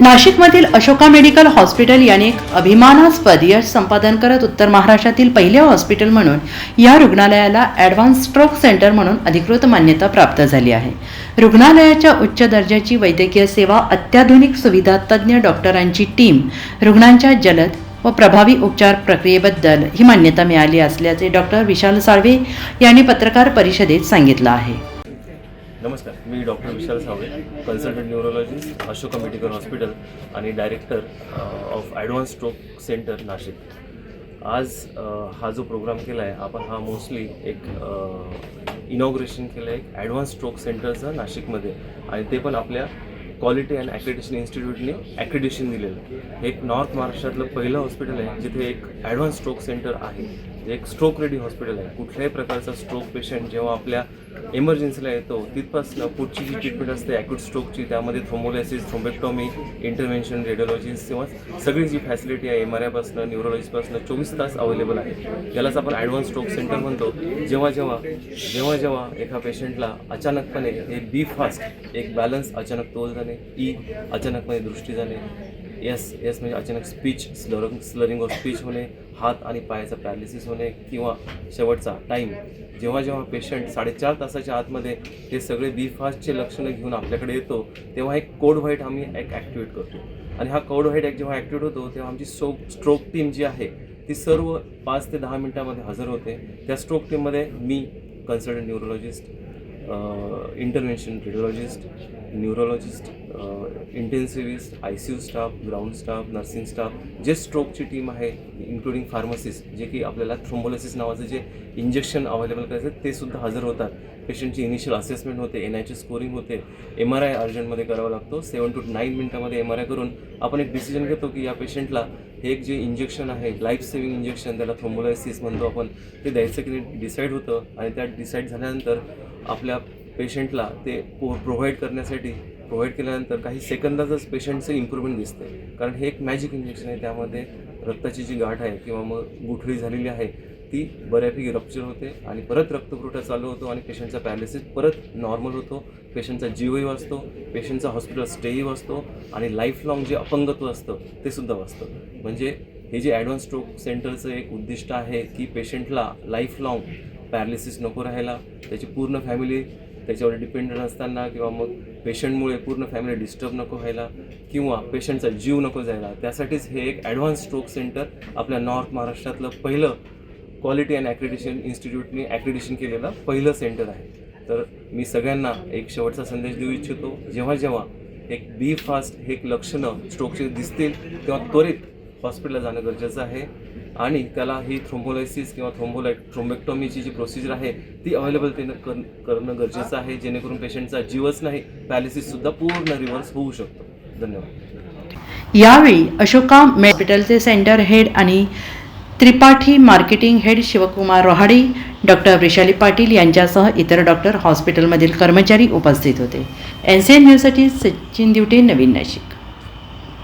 नाशिकमधील Ashoka medical hospital याने एक अभिमानास्पद यश संपादन करत उत्तर महाराष्ट्रातील पहिले हॉस्पिटल म्हणून या रुग्णालयाला ॲडव्हान्स स्ट्रोक सेंटर म्हणून अधिकृत मान्यता प्राप्त झाली आहे. रुग्णालयाच्या उच्च दर्जाची वैद्यकीय सेवा अत्याधुनिक सुविधा तज्ज्ञ डॉक्टरांची टीम रुग्णांच्या जलद व प्रभावी उपचार प्रक्रियेबद्दल ही मान्यता मिळाली असल्याचे डॉक्टर विशाल साळवे यांनी पत्रकार परिषदेत सांगितलं आहे. नमस्कार मी doctor Vishal Savale consultant neurologist Ashok medical hospital आणि director of advance stroke centre Nashik. आज uh, हा जो प्रोग्राम केला आहे आपण हा मोस्टली एक इनॉग्रेशन केलं आहे एक ॲडव्हान्स स्ट्रोक सेंटरचं नाशिकमध्ये. आणि ते पण आपल्या क्वालिटी अँड ॲक्रेडिशन इन्स्टिट्यूटने ॲक्रेडिशन दिलेलं. हे एक नॉर्थ महाराष्ट्रातलं पहिलं हॉस्पिटल आहे जिथे एक ॲडव्हान्स स्ट्रोक सेंटर आहे. म्हणजे एक स्ट्रोक रेडी हॉस्पिटल आहे. कुठल्याही प्रकारचा स्ट्रोक पेशंट जेव्हा आपल्या इमर्जन्सीला येतो तिथपासनं पुढची जी ट्रीटमेंट असते ॲक्यूट स्ट्रोकची त्यामध्ये थ्रोमोलायसिस थ्रोम्बेक्टॉमी इंटरव्हेन्शन रेडिओलॉजीस किंवा सगळी जी फॅसिलिटी आहे एम आर आयपासनं न्यूरोलॉजीपासनं चोवीस तास अवेलेबल आहे. यालाच आपण ॲडव्हान्स स्ट्रोक सेंटर म्हणतो. जेव्हा जेव्हा जेव्हा जेव्हा एका पेशंटला अचानकपणे हे बी फास्ट एक बॅलन्स अचानक तोल जाणे ई e अचानकपणे दृष्टी जाणे एस एस म्हणजे अचानक speech slurring slurring of speech होणे हात आणि पायाचा पॅरालिसिस होणे किंवा शेवटचा टाईम जेव्हा जेव्हा पेशंट साडेचार तासाच्या आतमध्ये हे सगळे बी फास्टचे लक्षणं घेऊन आपल्याकडे येतो तेव्हा एक कोड व्हाईट आम्ही एक ॲक्टिवेट करतो. आणि हा कोड व्हाईट एक जेव्हा ॲक्टिवेट होतो तेव्हा आमची सो स्ट्रोक टीम जी आहे ती सर्व पाच ते दहा मिनटामध्ये हजर होते. त्या स्ट्रोक टीममध्ये मी consultant neurologist intervention radiologist neurologist intensivist I C U staff ground staff nursing staff जे स्ट्रोकची टीम आहे इन्क्लुडिंग फार्मसिस्ट जे की आपल्याला थ्रोम्बोलिसिस नावाचं जे इंजेक्शन अवेलेबल करायचं ते सुद्धा हजर होतात. पेशंटची इनिशियल असेसमेंट होते एन आयची स्कोरिंग होते. एम आर आय अर्जंटमध्ये करावा लागतो. सेवन टू नाईन मिनटामध्ये एम आर आय करून आपण एक डिसिजन घेतो की या पेशंटला हे एक जे इंजेक्शन आहे लाईफ सेविंग इंजेक्शन त्याला थ्रोम्बोलायसिस म्हणतो आपण ते द्यायचं की डिसाईड होतं. आणि त्या डिसाईड झाल्यानंतर आपल्या पेशंटला ते पो प्रोव्हाइड करण्यासाठी प्रोव्हाइड केल्यानंतर काही सेकंदातच पेशंटचं इम्प्रूव्हमेंट दिसते कारण हे एक मॅजिक इंजेक्शन आहे. त्यामध्ये रक्ताची जी गाठ आहे किंवा मग गुठळी झालेली आहे ती बऱ्यापैकी रप्चर होते आणि परत रक्तपुरवठा चालू होतो आणि पेशंटचा पॅरालिसिस परत नॉर्मल होतो. पेशंटचा जीवही वाचतो पेशंटचा हॉस्पिटल स्टेही वाचतो आणि लाईफ लाँग जे अपंगत्व असतं ते सुद्धा वाचतं. म्हणजे हे जे ॲडव्हान्स स्ट्रोक सेंटरचं एक उद्दिष्ट आहे की पेशंटला लाईफ लाँग पॅरालिसिस नको राहायला त्याची पूर्ण फॅमिली त्याच्यावर डिपेंडंट असताना किंवा मग पेशंटमुळे पूर्ण फॅमिली डिस्टर्ब नको व्हायला किंवा पेशंटचा जीव नको जायला त्यासाठीच हे एक ॲडव्हान्स स्ट्रोक सेंटर आपल्या नॉर्थ महाराष्ट्रातलं पहिलं क्वालिटी अँड ॲक्रिडिशन इन्स्टिट्यूटने ॲक्रिडिशन केलेलं पहिलं सेंटर आहे. तर मी सगळ्यांना एक शेवटचा संदेश देऊ इच्छितो जेव्हा जेव्हा एक बी फास्ट हे एक लक्षणं स्ट्रोकचे दिसतील तेव्हा त्वरित हॉस्पिटलला जाणं गरजेचं आहे. आणि त्याला ही थ्रोम्बोलायसिस किंवा थ्रोम्बोलाय थ्रोम्बेक्टॉमीची जी प्रोसिजर आहे ती अवेलेबल करणं गरजेचं आहे जेणेकरून पेशंटचा जीवच नाही पॅलिसिससुद्धा पूर्ण रिव्हर्स होऊ शकतो. धन्यवाद. यावेळी अशोका हॉस्पिटलचे सेंटर हेड आणि Tripathi marketing head Shivkumar Rohadi doctor Vrushali Patil यांच्यासह इतर डॉक्टर हॉस्पिटलमधील कर्मचारी उपस्थित होते. एन सी एन न्यूजसाठी सचिन दिवटे नवीन नाशिक.